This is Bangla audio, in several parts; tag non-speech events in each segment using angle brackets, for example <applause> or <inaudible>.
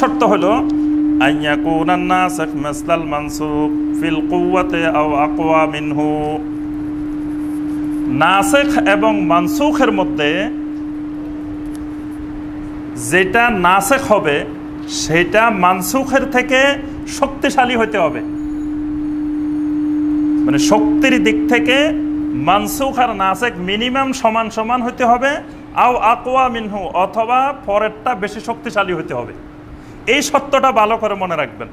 শর্ত হলো ফিল মিনহু। নাসিখ এবং মানসুখের মধ্যে যেটা নাসেখ হবে, সেটা মানসুখের থেকে শক্তিশালী হতে হবে। মানে শক্তির দিক থেকে মানসুখ আর নাসেক মিনিমাম সমান সমান হতে হবে, আও আকোয়া মিনহু অথবা পরেরটা বেশি শক্তিশালী হতে হবে। এই সত্যটা ভালো করে মনে রাখবেন।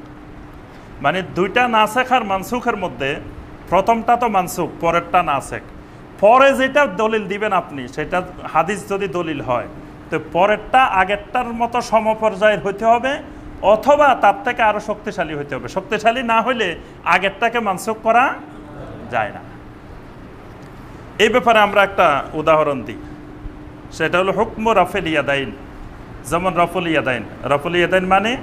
মানে দুইটা নাসেক আর মানসুখের মধ্যে প্রথমটা তো মানসুখ, পরেরটা নাসেক পরে যেটা দলিল দিবেন আপনি, সেটা হাদিস যদি দলিল হয়, তো পরেরটা আগেরটার মতো সমপর্যায়ের হইতে হবে, অথবা তার থেকে আরও শক্তিশালী হতে হবে। শক্তিশালী না হলে আগেরটাকে মানসুখ করা যায় না। এই ব্যাপারে আমরা একটা উদাহরণ দিই। সেটা হলো হুকম রফেল ইয়াদাইন যেমন রফুল ইয়াদাইন। রফুল ইয়াদাইন মানে?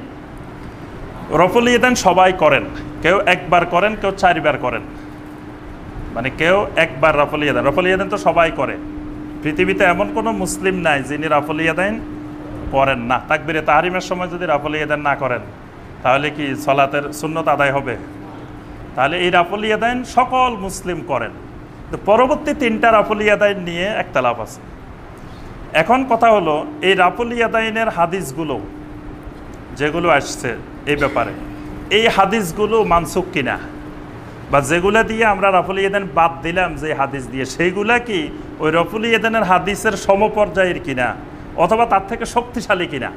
রফুল ইয়াদাইন সবাই করেন। কেউ একবার করেন, কেউ চারবার করেন। মানে কেউ একবার রফল ইয়াদাইন। রফল ইয়াদাইন তো সবাই করে। পৃথিবীতে এমন কোনো মুসলিম নাই যিনি রাফল ইয়াদাইন করেন না। তাকবিরে তাহারিমের সময় যদি রাফল ইয়াদাইন না করেন, তাহলে কি সলাতের সুন্নত আদায় হবে? তাহলে এই রাফল ইয়াদাইন সকল মুসলিম করেন। তো পরবর্তী তিনটা রাফল ইয়াদাইন নিয়ে একতলাপ আছে। এখন কথা হলো, এই রাফল ইয়াদাইনের হাদিসগুলো, যেগুলো আসছে এই ব্যাপারে, এই হাদিসগুলো মানসুক কিনা? বা যেগুলো দিয়ে আমরা রফুল ইয়েদেন বাদ দিলাম যে হাদিস দিয়ে, সেইগুলা কি ওই রফুল ইয়েদেনের হাদিসের সমপর্যায়ের কিনা? অথবা তার থেকে শক্তিশালী কিনা?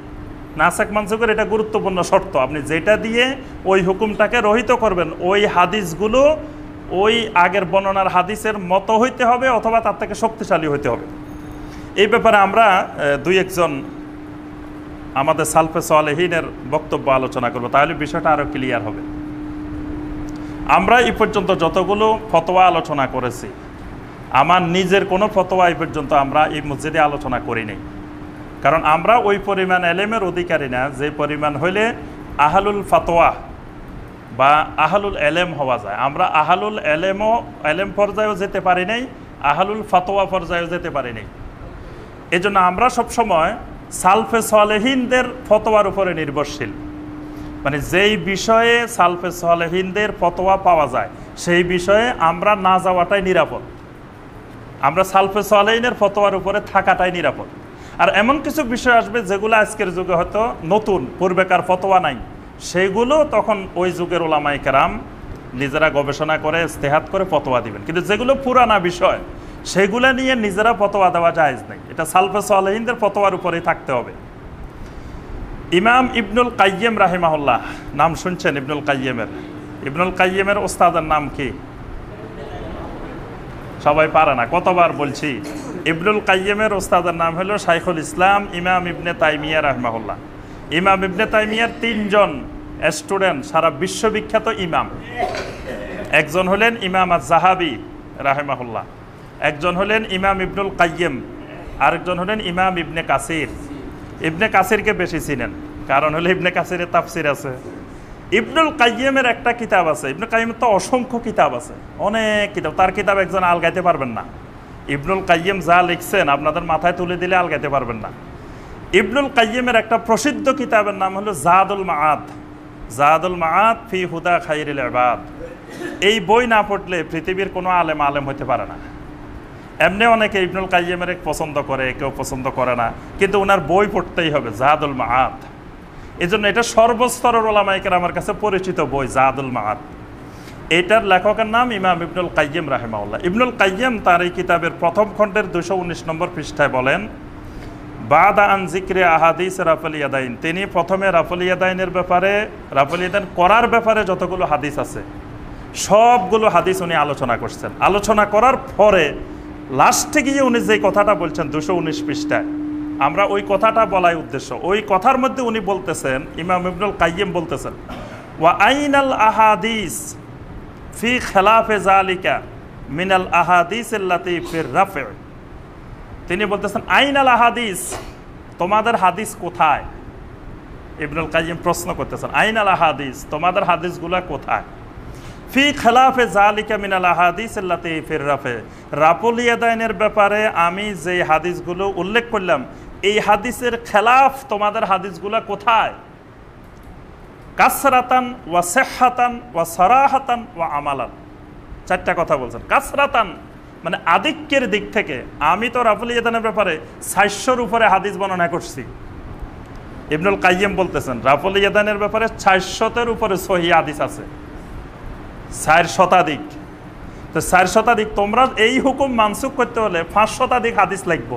নাসাক মানসুকের এটা গুরুত্বপূর্ণ শর্ত, আপনি যেটা দিয়ে ওই হুকুমটাকে রহিত করবেন, ওই হাদিসগুলো ওই আগের বর্ণনার হাদিসের মতো হইতে হবে অথবা তার থেকে শক্তিশালী হইতে হবে। এই ব্যাপারে আমরা দুই একজন আমাদের সালফে সালেহিনের বক্তব্য আলোচনা করব। তাহলে বিষয়টা আরও ক্লিয়ার হবে। আমরা এই পর্যন্ত যতগুলো ফতোয়া আলোচনা করেছি, আমার নিজের কোনো ফতোয়া এই পর্যন্ত আমরা এই মসজিদে আলোচনা করিনি কারণ আমরা ওই পরিমাণ এলেমের অধিকারী না, যে পরিমাণ হইলে আহালুল ফতোয়া বা আহালুল এলেম হওয়া যায়। আমরা আহালুল এলেমও, এলেম পর্যায়েও যেতে পারি নাই, আহালুল ফতোয়া পর্যায়েও যেতে পারি নাই। এই জন্য আমরা সবসময় সালফে সালেহিনদের ফতোয়ার উপরে নির্ভরশীল। মানে যেই বিষয়ে সালফে সালেহিনদের ফতোয়া পাওয়া যায়, সেই বিষয়ে আমরা না যাওয়াটাই নিরাপদ। আমরা সালফে সালেহিনের ফতোয়ার উপরে থাকাটাই নিরাপদ। আর এমন কিছু বিষয় আসবে যেগুলো আজকের যুগে হয়তো নতুন, পূর্বেকার ফতোয়া নাই। সেইগুলো তখন ওই যুগের ওলামাই কেরাম নিজেরা গবেষণা করে ইস্তেহাত করে ফতোয়া দিবেন। কিন্তু যেগুলো পুরানা বিষয় সেগুলো নিয়ে নিজেরা ফতোয়া দেওয়া যায় নেই। এটা সালফে সালেহিনদের ফতোয়ার উপরেই থাকতে হবে। ইমাম ইবনুল কাইয়েম রাহিমাহুল্লাহ, নাম শুনছেন ইবনুল কাইয়েমের ইবনুল কাইয়েমের ওস্তাদের নাম কি? সবাই পারে না, কতবার বলছি? ইবনুল কাইয়েমের ওস্তাদের নাম হলো শাইখুল ইসলাম ইমাম ইবনে তাইমিয়া রাহমাহুল্লাহ। ইমাম ইবনে তাইমিয়ার তিনজন স্টুডেন্ট, সারা বিশ্ববিখ্যাত ইমাম। একজন হলেন ইমাম আজ জাহাবি রাহেমাহুল্লাহ। একজন হলেন ইমাম ইবনুল কাইয়েম আরেকজন হলেন ইমাম ইবনে কাসির। ইবনে কাসিরকে বেশি চিনেন, কারণ হলে ইবনে কাসিরের তাফসির আছে। ইবনুল কাইয়েমের একটা কিতাব আছে, ইবনুল কাইয়েমের তো অসংখ্য কিতাব আছে, অনেক কিতাব, তার কিতাব একজন আলগাইতে পারবেন না। ইবনুল কাইয়েম যা লিখছেন আপনাদের মাথায় তুলে দিলে আলগাইতে পারবেন না। ইবনুল কাইয়েমের একটা প্রসিদ্ধ কিতাবের নাম হলো জাহাদুল মাআদ। জাহাদুল মাআদ ফি হুদা খাইরিল ইবাদ। এই বই না পড়লে পৃথিবীর কোনো আলেম আলেম হতে পারে না। এমনি অনেকে ইবনুল কাইয়েমের পছন্দ করে, কেউ পছন্দ করে না। কিন্তু ওনার বই পড়তেই হবে জাহাদুল মাহাত এই জন্য এটা সর্বস্তরের ওলামাইকের আমার কাছে পরিচিত বই জাহাদুল মাহাত এটার লেখকের নাম ইমাম ইবনুল কাইয়েম রাহেমাউল্লাহ ইবনুল কাইয়েম তার এই কিতাবের প্রথম খণ্ডের দুশো উনিশ নম্বর পৃষ্ঠায় বলেন, বাদা আন জিক্রে আহাদিস রাফল ইয়াদাইন। তিনি প্রথমে রাফল ইয়াদাইনের ব্যাপারে, রাফল ইয়াদাইন করার ব্যাপারে যতগুলো হাদিস আছে, সবগুলো হাদিস উনি আলোচনা করছেন। আলোচনা করার পরে লাস্টে গিয়ে উনি যে কথাটা বলছেন দুশো উনিশ পৃষ্ঠায়, আমরা ওই কথাটা বলাই উদ্দেশ্য। ওই কথার মধ্যে উনি বলতেছেন, ইমাম ইবনুল কাইয়েম বলতেছেন, ওয়া আইনাল আহাদিস ফি খেলাফে জালিকা মিনাল আহাদিস রাফে। তিনি বলতেছেন, আইনাল আহাদিস, তোমাদের হাদিস কোথায়? ইবনুল কাইম প্রশ্ন করতেছেন, আইনাল আহাদিস, তোমাদের হাদিসগুলা কোথায়? ফি খেলাফে জালিকা মিনাল আহাদিস আল্লাতে ফির রাফে। রাপুল ইয়াদাইনের ব্যাপারে আমি যে হাদিসগুলো উল্লেখ করলাম, এই হাদিসের খেলাফ তোমাদের হাদিসগুলা কোথায়? কাসরাতান ওয়া সেহাতান ওয়া সরাহাতান ওয়া আমালান। চারটা কথা বলছেন। কাসরাতান মানে আধিক্যের দিক থেকে আমি তো রাফুল ইয়াদানের ব্যাপারে সাতশোর উপরে হাদিস বর্ণনা করছি। ইবনুল কাইয়ম বলতেছেন, রাফুল ইয়াদানের ব্যাপারে চারশতের উপরে সহি হাদিস আছে। চার শতাধিক। তো চার শতাধিক, তোমরা এই হুকুম মানসুক করতে হলে পাঁচ শতাধিক হাদিস লাগবো।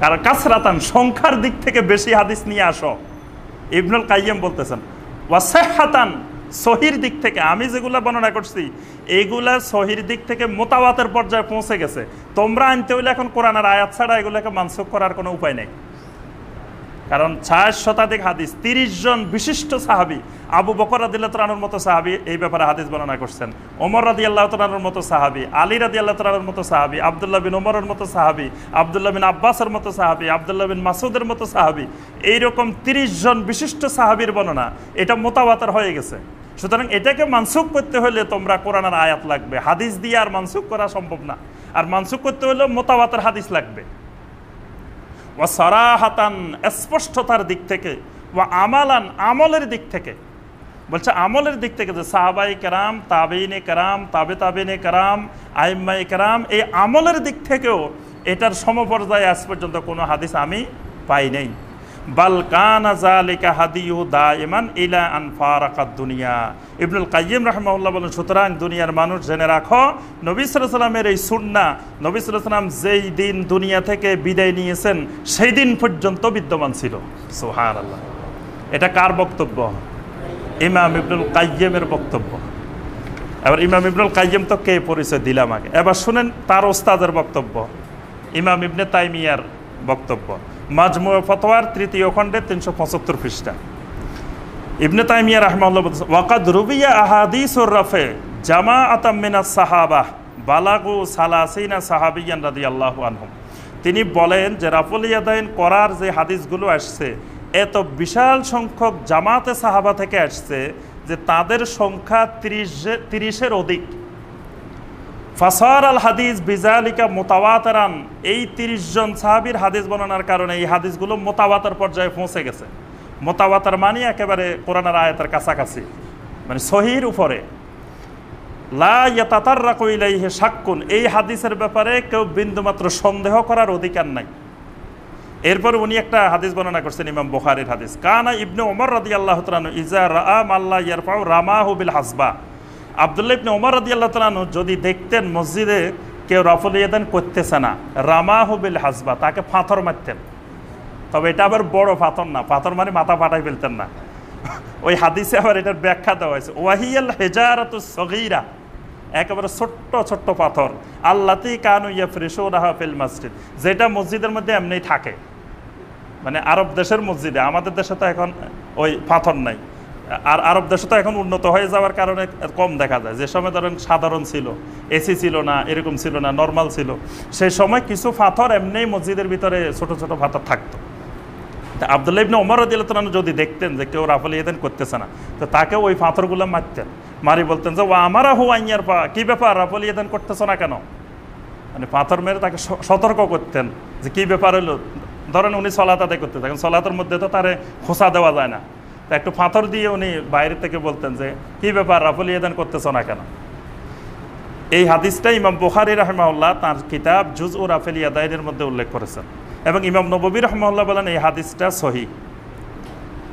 কারণ কাসরাতান, সংখ্যার দিক থেকে বেশি হাদিস নিয়ে আসো। ইবনুল কাইয়ম বলতেছেন ওয়াসেহাতান সহির দিক থেকে। আমি যেগুলা বর্ণনা করছি এইগুলা সহির দিক থেকে মোতাবাতের পর্যায়ে পৌঁছে গেছে। তোমরা আনতে হইলে এখন কোরআনের আয়াত ছাড়া এগুলোকে মানসুক করার কোনো উপায় নেই। কারণ ছায় শতাধিক হাদিস, তিরিশ জন বিশিষ্ট সাহাবি, আবু বকর রাদিল্লাহ তালানোর মতো সাহাবি এই ব্যাপারে হাদিস বর্ণনা করছেন। ওমর রাদি আল্লাহ তালানোর মতো সাহাবি, আলী রাদি আল্লাহ তালানোর মতো সাহাবি, আবদুল্লাহ বিন ওমরের মতো সাহাবি, আবদুল্লাহ বিন আব্বাসের মতো সাহাবি, আবদুল্লাহ বিন মাসুদের মতো সাহাবি, এইরকম তিরিশ জন বিশিষ্ট সাহাবির বর্ণনা, এটা মোতাবাতার হয়ে গেছে। সুতরাং এটাকে মানসুক করতে হলে তোমরা কোরআনের আয়াত লাগবে। হাদিস দিয়ে আর মানসুখ করা সম্ভব না। আর মানসুক করতে হলে মোতাবাতের হাদিস লাগবে। ও সরাহাতান স্পষ্টতার দিক থেকে ও আমালান আমলের দিক থেকে। বলছে আমলের দিক থেকে যে সাহাবাই কেরাম, তাবেইনে কেরাম, তাবে তাবেনে কেরাম, আইম্মাই কেরাম, এই আমলের দিক থেকেও এটার সমপর্যায়ে আজ পর্যন্ত কোনো হাদিস আমি পাই নাই। হাদিউ দা ইমান দুনিয়া। সুতরাং দুনিয়ার এই সাল্লাম যেই দিন দুনিয়া থেকে বিদায় নিয়েছেন পর্যন্ত বিদ্যমান ছিল। সুবহানাল্লাহ। এটা কার বক্তব্য? ইমাম ইবনুল কাইয়িমের বক্তব্য। এবার ইমাম ইবনুল কাইয়িম তো কে পরিচয় দিলাম আগে? এবার শুনেন তার ওস্তাদের বক্তব্য। ইমাম ইবনে তাইমিয়ার বক্তব্য। মাজমু ফতোয়ার তৃতীয় খণ্ডে তিনশো পঁচাত্তর পৃষ্ঠা। ইবনে তাইমিয়া রহমাল্লাহ ওয়াকাদ রুবিয়া আহাদিসুর রফে জামা আতামিনা সাহাবাহ বালাগু সালাসিনা সাহাবিয়ান রাদি আল্লাহ আনহুম। তিনি বলেন যে, রাফুল ইয়াদাইন করার যে হাদিসগুলো আসছে, এত বিশাল সংখ্যক জামাতে সাহাবা থেকে আসছে যে তাদের সংখ্যা তিরিশ, তিরিশের অধিক। ফাসার আল হাদিস বিজালিকা মোতাবাতারান এই তিরিশ জন সাহাবির হাদিস বর্ণনার কারণে এই হাদিসগুলো মোতাবাতার পর্যায়ে পৌঁছে গেছে। মোতাবাতার মানে একেবারে কোরআনার আয়াতের কাছাকাছি মানে সহির উপরে। সাক্কুন এই হাদিসের ব্যাপারে কেউ বিন্দুমাত্র সন্দেহ করার অধিকার নাই। এরপর উনি একটা হাদিস বর্ণনা করছেন, ইমাম বুখারীর হাদিস। কানা ইবনে ওমর রাদিয়াল্লাহু তাআলা ইজা রাআ মাল্লা ইয়ারফাউ রামাহু বিল হাসবা। আবদুল্লাহ ইবনে ওমর রাদিয়াল্লাহু তাআলা যদি দেখতেন মসজিদে কেউ রফল ইয়াদান করতেছে না, রামাহু বিল হাসবা, তাকে পাথর মারতেন। তবে এটা আবার বড় পাথর না পাথর মানে মাথা ফাটাই ফেলতেন না। <laughs> ওই হাদিসে আবার এটার ব্যাখ্যা দেওয়া হয়েছে, ওয়াহিয়াল হেজারাতু সগীরা, একেবারে ছোট্ট ছোট্ট পাথর, আল্লাতি কানু ইয়া ফ্রেশো রাহা ফিল মসজিদ, যেটা মসজিদের মধ্যে এমনি থাকে। মানে আরব দেশের মসজিদে, আমাদের দেশে তো এখন ওই পাথর নাই। আর আরব দেশে তো এখন উন্নত হয়ে যাওয়ার কারণে কম দেখা যায়। যে সময় ধরেন সাধারণ ছিল, এসি ছিল না, এরকম ছিল না, নর্মাল ছিল, সেই সময় কিছু পাথর এমনি মসজিদের ভিতরে ছোট ছোট পাথর থাকতো। তা আবদুল্লাহ ইবনে ওমর রদিল্লাহ যদি দেখতেন যে কেউ রাফল ইয়েদেন করতেছে না, তো তাকে ওই পাথরগুলো মারতেন। মারি বলতেন যে ও আমারা হু আইয়ার পা কী ব্যাপার, রাফল ইয়েদেন করতেছো না কেন? মানে পাথর মেরে তাকে সতর্ক করতেন যে, কী ব্যাপার হলো? ধরেন উনি সলাত আদায় করতে থাকেন, সলাতের মধ্যে তো তারে খোসা দেওয়া যায় না। তা একটু পাথর দিয়ে উনি বাইরে থেকে বলতেন যে, কী ব্যাপার রাফল ইয়েদেন করতেছ না কেন? এই হাদিসটা ইমাম বুখারি রহমাউল্লাহ তার কিতাব জুজ ও রাফেল ইয়াদাইনের মধ্যে উল্লেখ করেছেন। এবং ইমাম নবী রহমাউল্লাহ বলেন এই হাদিসটা সহি।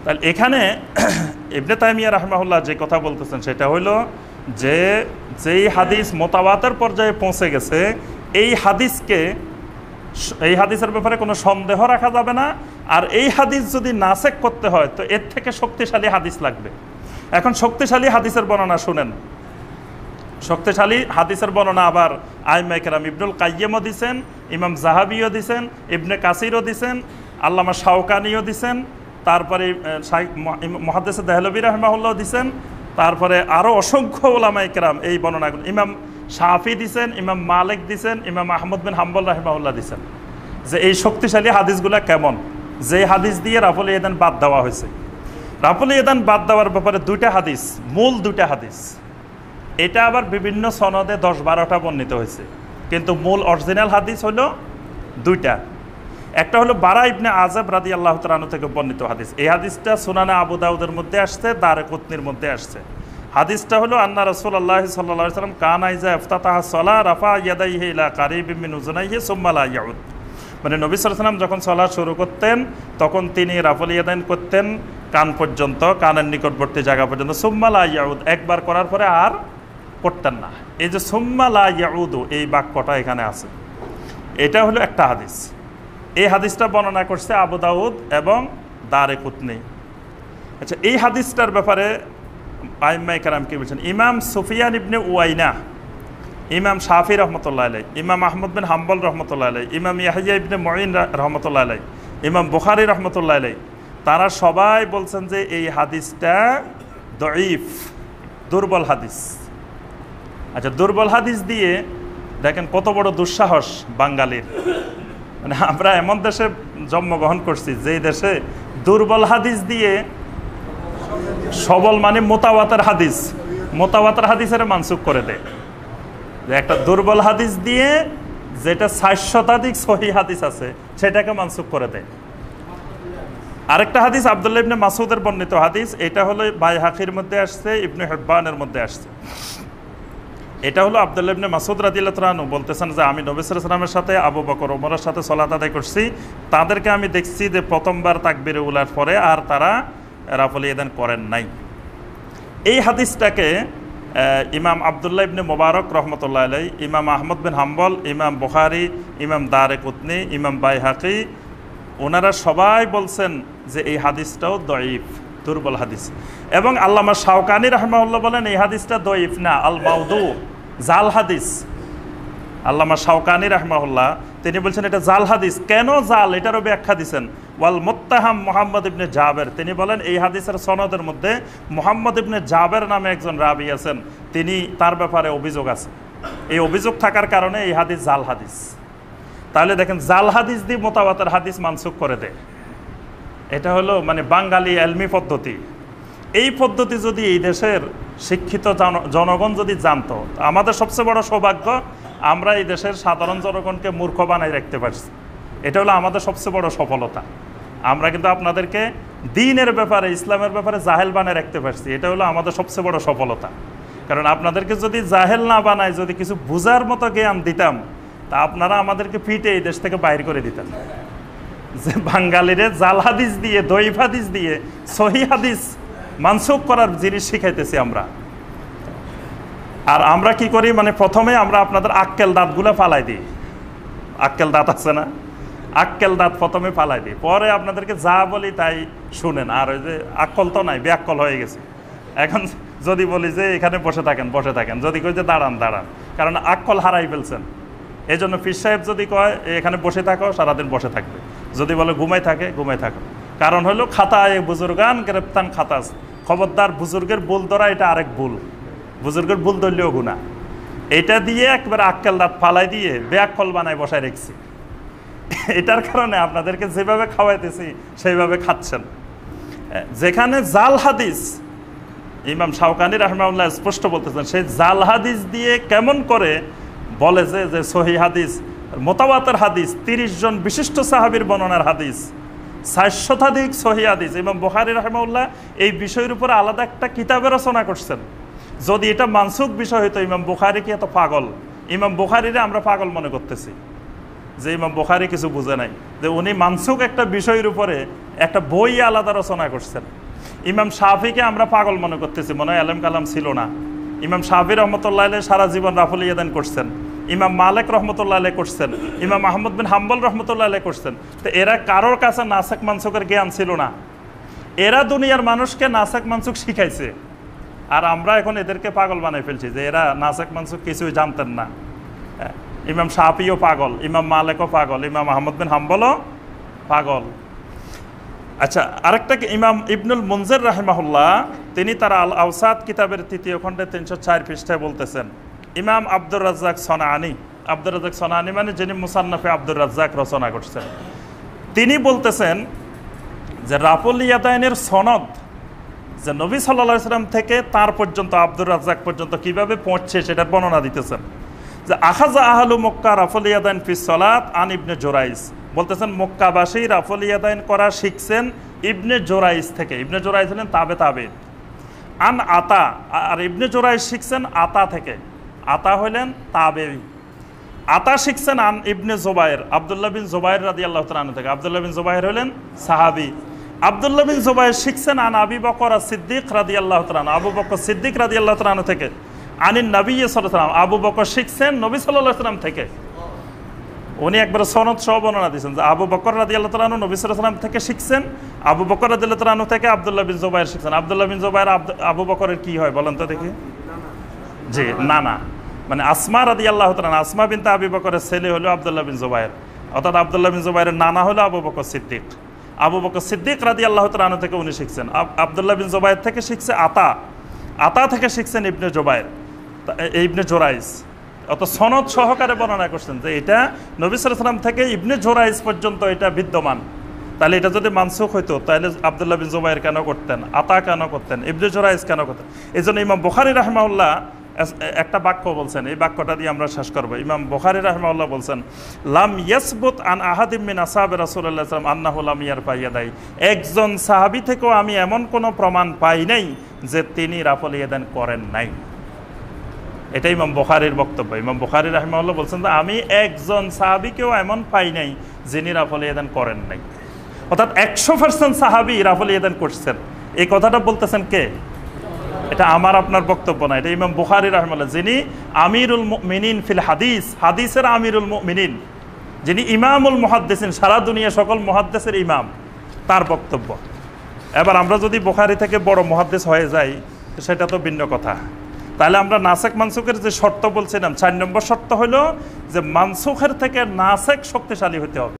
তাহলে এখানে <clears throat> ইবনে তাইমিয়া রহমাউল্লাহ যে কথা বলতেছেন সেটা হলো যে, যেই হাদিস মোতাবাতের পর্যায়ে পৌঁছে গেছে, এই হাদিসকে এই হাদিসের ব্যাপারে কোনো সন্দেহ রাখা যাবে না। আর এই হাদিস যদি নাসেক করতে হয়, তো এর থেকে শক্তিশালী হাদিস লাগবে। এখন শক্তিশালী হাদিসের বর্ণনা শুনেন। শক্তিশালী হাদিসের বর্ণনা আবার আইমাইকেরাম ইবনুল কাইয়েমও দিছেন, ইমাম জাহাবিও দিছেন, ইবনে কাসিরও দিছেন, আল্লামা শাওকানিও দিছেন, তারপরে মহাদেশ দেহলবী রহমাউল্লাহ দিছেন, তারপরে আরও অসংখ্য ওলামা ইকরাম এই বর্ণনাগুলো ইমাম শাফি দিছেন, ইমাম মালিক দিছেন, ইমাম আহমদ বিন হাম্বল রাহিমাউল্লাহ দিছেন। যে এই শক্তিশালী হাদিসগুলো কেমন? যে হাদিস দিয়ে রাফুল ইয়েদান বাদ দেওয়া হয়েছে। রাফুল ইয়েদান বাদ দেওয়ার ব্যাপারে দুইটা হাদিস, মূল দুইটা হাদিস। এটা আবার বিভিন্ন সনদে দশ বারোটা বর্ণিত হয়েছে। কিন্তু মূল অরিজিনাল হাদিস হলো দুইটা। একটা হলো বারা ইবনে আজাব রাদি আল্লাহ তালু থেকে বর্ণিত হাদিস। এই হাদিসটা সুনানা আবু দাউদের মধ্যে আসছে, দারে কুতনির মধ্যে আসছে। হাদিসটা হলো, আন্না রসুল আল্লাহ সাল্লাহ সাল্লাম কান আইজা ইফতাহ সলা রাফা ইয়াদাইহে ইলা কারিব মিন উজনাইহে সুম্মালা ইয়াউদ। মানে নবী সাল্লাম যখন চলা শুরু করতেন, তখন তিনি রাফল ইয়াদাইন করতেন, কান পর্যন্ত, কানের নিকটবর্তী জায়গা পর্যন্ত। সুম্মালা ইয়াউদ, একবার করার পরে আর করতেন না। এই যে সুম্মালা ইয়াউদু, এই বাক্যটা এখানে আছে। এটা হলো একটা হাদিস। এই হাদিসটা বর্ণনা করছে আবু দাউদ এবং দারে কুতনি। আচ্ছা এই হাদিসটার ব্যাপারে আইম্মাই কারাম কি বলছেন, ইমাম সুফিয়ান ইবনে উয়াইনা ইমাম শাফি রহমতুল্লাহ আলাই ইমাম আহমদ বিন হাম্বল রহমতুল্লাহ আলাই ইমাম ইয়াহিয়া ইবনে মঈন রহমতুল্লাহ আলাই ইমাম বুখারি রহমতুল্লাহ আলাই তারা সবাই বলছেন যে এই হাদিসটা দঈফ, দুর্বল হাদিস। আচ্ছা দুর্বল হাদিস দিয়ে দেখেন কত বড় দুঃসাহস বাঙালির। মানে আমরা এমন দেশে জন্মগ্রহণ করছি, যেই দেশে দুর্বল হাদিস দিয়ে সবল মানে মোতাবাতের হাদিস মোতাবাতের হাদিসের মানসুক করে দেয়। একটা দুর্বল হাদিস দিয়ে যেটা ষাট শতাধিক সহি হাদিস আছে, সেটাকে মানসুক করে দেয়। আরেকটা হাদিস আবদুল্লাহ ইবনে মাসুদের বর্ণিত হাদিস, এটা হলো বাই হাকির মধ্যে আসছে, ইবনে হেব্বানের মধ্যে আসছে। এটা হলো আবদুল্লাহ ইবনে মাসুদ রাদিল্লাহ তালু বলতেছেন যে, আমি নবী সালামের সাথে আবু বকর ওমরের সাথে সলাত আদায় করছি। তাদেরকে আমি দেখছি যে প্রথমবার তাকবির উলার পরে আর তারা রাফল করেন নাই। এই হাদিসটাকে ইমাম আবদুল্লাহ ইবনে মোবারক রহমতুল্লাহ আলাই ইমাম আহমদ বিন হাম্বল, ইমাম বুখারি, ইমাম দারে কুতনি, ইমাম বাইহাকি, ওনারা সবাই বলছেন যে এই হাদিসটাও দঈফ, দুর্বল হাদিস। এবং আল্লামা শাওকানি রহমাউল্লাহ বলেন, এই হাদিসটা দঈফ না আল মাউদু জাল হাদিস। আল্লামা শাওকানি রহমাউল্লাহ তিনি বলছেন এটা জাল হাদিস। কেন জাল? এটারও ব্যাখ্যা দিচ্ছেন ওয়াল মোত্তাহাম মোহাম্মদ ইবনে জাবের। তিনি বলেন, এই হাদিসের সনদের মধ্যে মোহাম্মদ ইবনে জাবের নামে একজন রাবি আছেন। তিনি তার ব্যাপারে অভিযোগ আছে। এই অভিযোগ থাকার কারণে এই হাদিস জাল হাদিস। তাহলে দেখেন, জাল হাদিস দিয়ে মোতাবাতের হাদিস মানসুক করে দেয় এটা হলো মানে বাঙালি এলমি পদ্ধতি। এই পদ্ধতি যদি এই দেশের শিক্ষিত জনগণ যদি জানতো, আমাদের সবচেয়ে বড় সৌভাগ্য, আমরা এই দেশের সাধারণ জনগণকে মূর্খ বানাই রাখতে পারছি। এটা হলো আমাদের সবচেয়ে বড় সফলতা। আমরা কিন্তু আপনাদেরকে দিনের ব্যাপারে, ইসলামের ব্যাপারে জাহেল বানায় রাখতে পারছি। এটা হলো আমাদের সবচেয়ে বড় সফলতা। কারণ আপনাদেরকে যদি জাহেল না বানায়, যদি কিছু বুঝার মতো জ্ঞান দিতাম, তা আপনারা আমাদেরকে পিটে এই দেশ থেকে বাইর করে দিতেন। যে বাঙালিরে জাল হাদিস দিয়ে, দৈব হাদিস দিয়ে, সহি হাদিস মানসুক করার জিনিস শিখাইতেছি আমরা। আর আমরা কি করি? মানে প্রথমে আমরা আপনাদের আক্কেল দাঁতগুলো ফালাই দিই। আক্কেল দাঁত আছে না? আক্কেল দাঁত প্রথমে ফালাই দিই। পরে আপনাদেরকে যা বলি তাই শুনেন। আর ওই যে আক্কল তো নাই ব্যাকল হয়ে গেছে। এখন যদি বলি যে এখানে বসে থাকেন বসে থাকেন। যদি কই যে দাঁড়ান দাঁড়ান। কারণ আক্কল হারাই ফেলছেন। এই জন্য ফির সাহেব যদি কয়, এখানে বসে থাকো, সারাদিন বসে থাকবে। যদি বলে ঘুমাই থাকে ঘুমাই থাকো। কারণ হলো খাতা এ বুজুর্গান, গ্রেপ্তান খাতাস। খবরদার বুজুর্গের ভুল ধরা, এটা আরেক ভুল। বুজুর্গের ভুল ধরলেও গুণা এটা দিয়ে একবার আক্কেল দাঁত ফালাই দিয়ে ব্যাকল বানায় বসায় রেখছি। এটার কারণে আপনাদেরকে যেভাবে খাওয়াইতেছি, সেইভাবে খাচ্ছেন। যেখানে জাল হাদিস, ইমাম শাহকানি রহমাউল্লাহ স্পষ্ট বলতেছেন, সেই জাল হাদিস দিয়ে কেমন করে বলে যে যে সহি হাদিস মোতাবাতের হাদিস, তিরিশ জন বিশিষ্ট সাহাবির বর্ণনার হাদিস, ষাট শতাধিক সহি হাদিস। এবং বহারি রহমাউল্লাহ এই বিষয়ের উপরে আলাদা একটা কিতাবে রচনা করছেন। যদি এটা মানসুক বিষয় হইতো, ইমাম বুখারি কি এত পাগল? ইমাম বুখারিরে আমরা পাগল মনে করতেছি। যে ইমাম বুখারি কিছু বুঝে নাই, যে উনি মানসুক একটা বিষয়ের উপরে একটা বই আলাদা রচনা করছেন। ইমাম শাহিকে আমরা পাগল মনে করতেছি, মনে হয় আলম কালাম ছিল না। ইমাম শাহি রহমতুল্লাহ সারা জীবন রাফুল ইয়াদান করছেন। ইমাম মালেক রহমতুল্লাহ আলাই করছেন। ইমাম আহমদ বিন হাম্বল রহমতুল্লাহ আলাই করছেন। তো এরা কারোর কাছে নাসেক মানসুকের জ্ঞান ছিল না। এরা দুনিয়ার মানুষকে নাসেক মানসুক শিখাইছে। আর আমরা এখন এদেরকে পাগল বানাই ফেলছি, যে এরা নাসেক মানসুক কিছুই জানতেন না। ইমাম শাহিও পাগল, ইমাম মালেকও পাগল, ইমাম আহমদ বিন হাম্বলও পাগল। আচ্ছা আরেকটা ইমাম ইবনুল মুনজের রাহেমাহুল্লাহ, তিনি তার আল আউসাদ কিতাবের তৃতীয় খণ্ডে তিনশো চার পৃষ্ঠায় বলতেছেন, ইমাম আব্দুর রাজ্জাক সনানি আব্দুর রাজ্জাক সনানি মানে যিনি মুসান্নফে আব্দুর রাজ্জাক রচনা করছেন। তিনি বলতেছেন যে রাফুল ইয়াদাইনের সনদ যে নবী সাল্লা সাল্লাম থেকে তার পর্যন্ত, আব্দুর রাজ্জাক পর্যন্ত কীভাবে পৌঁছছে সেটার বর্ণনা দিতেছেন। যে আখাজা আহলু মক্কা রাফুল ইয়াদাইন ফি সলাত আন ইবনে জোরাইস। বলতেছেন, মক্কাবাসী রাফল ইয়াদাইন করা শিখছেন ইবনে জোরাইস থেকে। ইবনে জোরাইস হলেন তাবে তাবে। আন আতা, আর ইবনে জোরাইস শিখছেন আতা থেকে। আতা হলেন তাবে। আতা শিখছেন আন ইবনে জোবায়ের আবদুল্লাহ বিন জোবায়ের রাদি আল্লাহ তালু থেকে। আবদুল্লাহ বিন জোবায়ের হলেন সাহাবি। আবদুল্লাহ বিন জোবায়ের শিখছেন আন আবি বকর সিদ্দিক রাদি আল্লাহ তালান আবু বকর সিদ্দিক রাদি আল্লাহ তালানু থেকে। আনিন নবী সাল্লাম আবু বকর শিখছেন নবী সাল্লাহ সাল্লাম থেকে। উনি একবার সনদ সহ বর্ণনা দিয়েছেন যে আবু বকর রাদি আল্লাহ তালানু নবী সাল্লাম থেকে শিখছেন, আবু বকর রাদি আল্লাহ তালানু থেকে আবদুল্লাহ বিন জোবায়ের শিখছেন। আবদুল্লাহ বিন আব্দ- আবু বকরের কি হয় বলেন তো দেখি? জি না না মানে আসমা রাদি আল্লাহ তালান আসমা বিন তা আবি বকরের ছেলে হলো আবদুল্লাহ বিন জোবায়ের অর্থাৎ আবদুল্লাহ বিন জোবায়ের নানা হলো আবু বকর সিদ্দিক। আবু বকর সিদ্দিক রাদি আল্লাহ তালানু থেকে উনি শিখছেন। আব- আবদুল্লাহ বিন জোবায়ের থেকে শিখছে আতা। আতা থেকে শিখছেন ইবনে এ- ইবনে জোরাইস অত সনদ সহকারে বর্ণনা করছেন যে এটা নবী সালাম থেকে ইবনে জোরাইস পর্যন্ত এটা বিদ্যমান। তাহলে এটা যদি মানসুখ হইতো, তাহলে আবদুল্লাহ বিন জুবাইর কেন করতেন? আতা কেন করতেন? ইবনে জোরাইস কেন করতেন? এই জন্য ইমাম বুখারি রাহমাউল্লাহ একটা বাক্য বলছেন, এই বাক্যটা দিয়ে আমরা শেষ করব। ইমাম বুখারি রাহমাউল্লাহ বলছেন, লাম ইয়াসবুত আন আহাদিম মিন আসাব রাসূলুল্লাহ সাল্লাম আন্নাহু লাম ইয়ারফা ইয়াদাই একজন সাহাবি থেকেও আমি এমন কোনো প্রমাণ পাই নাই যে তিনি রাফল ইয়াদান করেন নাই। এটা ইমাম বুখারির বক্তব্য। ইমাম বুখারি রাহমাউল্লাহ বলছেন যে, আমি একজন সাহাবিকেও এমন পাই নাই যিনি রাফল ইয়াদান করেন নাই। অর্থাৎ একশো পার্সেন্ট সাহাবি রাফল ইয়াদান করছেন। এই কথাটা বলতেছেন কে? এটা আমার, আপনার বক্তব্য না, এটা ইমাম বুখারি রহমাল্লাহ যিনি আমিরুল মিনিন ফিল হাদিস, হাদিসের আমিরুল মিনিন যিনি ইমামুল মহাদ্দেসিন, সারা দুনিয়া সকল মহাদ্দেসের ইমাম, তার বক্তব্য। এবার আমরা যদি বুখারি থেকে বড় মহাদ্দেশ হয়ে যাই, সেটা তো ভিন্ন কথা। তাহলে আমরা নাসেক মানসুখের যে শর্ত বলছিলাম, চার নম্বর শর্ত হলো যে মানসুখের থেকে নাসেক শক্তিশালী হতে হবে।